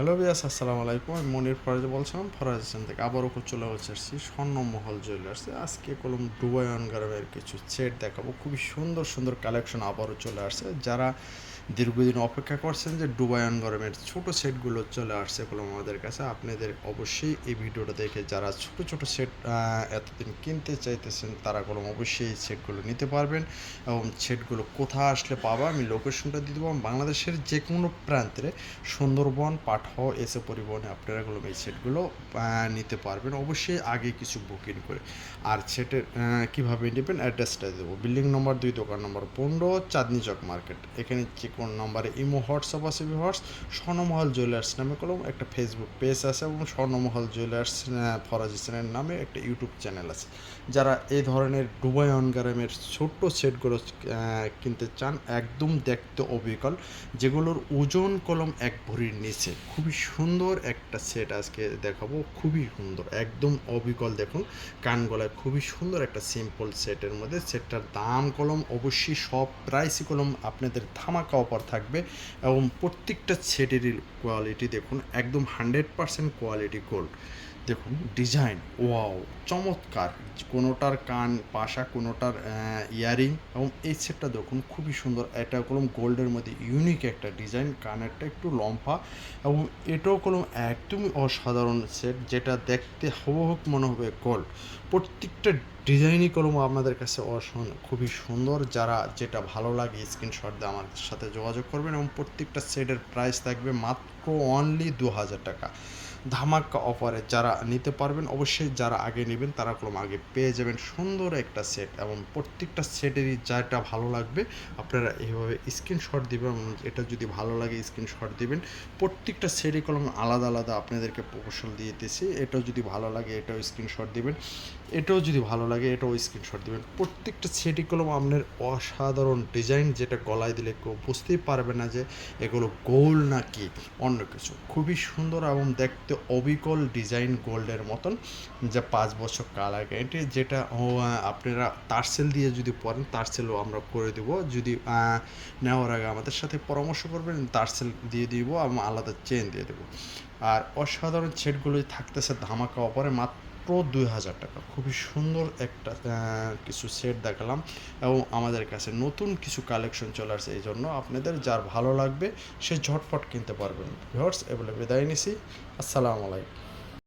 Hello বিয়াস আসসালামু আলাইকুম। আমি মনির ফরাজ বলছিলাম ফরাজ হোসেন থেকে। আবারও চলে আসছি স্বর্ণমহল জুয়েলার্সে আজকে কলম দুবাই অনগারমের কিছু সেট দেখাবো। খুবই সুন্দর সুন্দর কালেকশন আবারও চলে আসছে। যারা দীর্ঘদিন অপেক্ষা করছেন যে ডুবায়ন গরমের ছোট সেটগুলো চলে আসছে কলম আমাদের কাছে। আপনাদের অবশ্যই এই ভিডিওটা দেখে যারা ছোট ছোট সেট এতদিন কিনতে চাইতেছেন, তারা কলম অবশ্যই এই সেটগুলো নিতে পারবেন এবং সেটগুলো কোথায় আসলে পাবা, আমি লোকেশনটা দিয়ে দেবো। বাংলাদেশের যে কোনো প্রান্তে সুন্দরবন পাঠাও এসে পরিবহনে আপনারা এগুলো, এই সেটগুলো নিতে পারবেন। অবশ্যই আগে কিছু বুকিং করে। আর সেটের কীভাবে নেবেন অ্যাড্রেসটা দেবো। বিল্ডিং নম্বর দুই, দোকান নম্বর পনেরো, চাঁদনি চক মার্কেট। এখানে যে কোন নম্বরে, ইমো, হোয়াটসঅ্যাপ আছে ভিউয়ার্স, স্বর্ণমহল জুয়েলার্স নামে কলম, একটা ফেসবুক পেজ আছে এবং স্বর্ণমহল জুয়েলার্স ফরাজ হোসেনের নামে একটা ইউটিউব চ্যানেল আছে। যারা এই ধরনের ডুবাই অনগারামের ছোট্ট সেটগুলো কিনতে চান, একদম দেখতে অবিকল, যেগুলোর ওজন কলম এক ভরির নিচে। খুবই সুন্দর একটা সেট আজকে দেখাবো, খুবই সুন্দর, একদম অবিকল দেখুন, কান গলায় খুবই সুন্দর একটা সিম্পল সেটের মধ্যে। সেটটার দাম কলম অবশ্যই সব প্রাইসই কলম আপনাদের ধামাকা অফার থাকবে এবং প্রত্যেকটা সেটেরই কোয়ালিটি দেখুন একদম হান্ড্রেড পার্সেন্ট কোয়ালিটি গোল্ড দেখুন ডিজাইন ওয়াও চমৎকার। কোনোটার কান, পাশা, কোনোটার ইয়ারিং এবং এই সেটটা দেখুন, খুবই সুন্দর। এটা কলম গোল্ডের মধ্যে ইউনিক একটা ডিজাইন কানেরটা একটু লম্বা এবং এটাও কলম একদমই অসাধারণ সেট যেটা দেখতে হবহুক মনে হবে গোল্ড প্রত্যেকটা ডিজাইনই কলম আপনাদের কাছে অসন খুবই সুন্দর। যারা যেটা ভালো লাগে স্ক্রিনশট দিয়ে আমার সাথে যোগাযোগ করবেন এবং প্রত্যেকটা সেটের প্রাইস থাকবে মাত্র অনলি দু হাজার টাকা। ধামাকা অফারে যারা নিতে পারবেন, অবশ্যই যারা আগে নেবেন, তারা কলম আগে পেয়ে যাবেন। সুন্দর একটা সেট এবং প্রত্যেকটা সেটেরই যাটা ভালো লাগবে, আপনারা এইভাবে স্ক্রিনশট দেবেন এটা যদি ভালো লাগে স্ক্রিনশট দেবেন। প্রত্যেকটা সেটই কলম আলাদা আলাদা আপনাদেরকে প্রকৌশল দিয়ে দিতেছি। এটাও যদি ভালো লাগে, এটাও স্ক্রিনশট দিবেন। এটাও যদি ভালো লাগে, এটাও স্ক্রিনশট দিবেন। প্রত্যেকটা সেটি কলম আপনার অসাধারণ ডিজাইন যেটা গলায় দিলে কেউ বুঝতেই পারবে না যে এগুলো গোল নাকি অন্য কিছু। খুবই সুন্দর এবং দেখতে অবিকল ডিজাইন গোল্ডের মতন, যা পাঁচ বছর কাল আগে এটি যেটা আপনারা তারসেল দিয়ে যদি পড়েন তারসেলও আমরা করে দেবো। যদি নেওয়ার আগে আমাদের সাথে পরামর্শ করবেন তারসেল দিয়ে দিব এবং আলাদা চেন দিয়ে দেবো। আর অসাধারণ সেটগুলোই থাকতেছে ধামাকা অপরে মাত্র দুই হাজার টাকা। খুবই সুন্দর একটা কিছু সেট দেখালাম এবং আমাদের কাছে নতুন কিছু কালেকশন চলে আসছে এই জন্য আপনাদের যার ভালো লাগবে সে ঝটপট কিনতে পারবেন। ভিওর্স এগুলো বিদায় নিছি। আসসালামু আলাইকুম।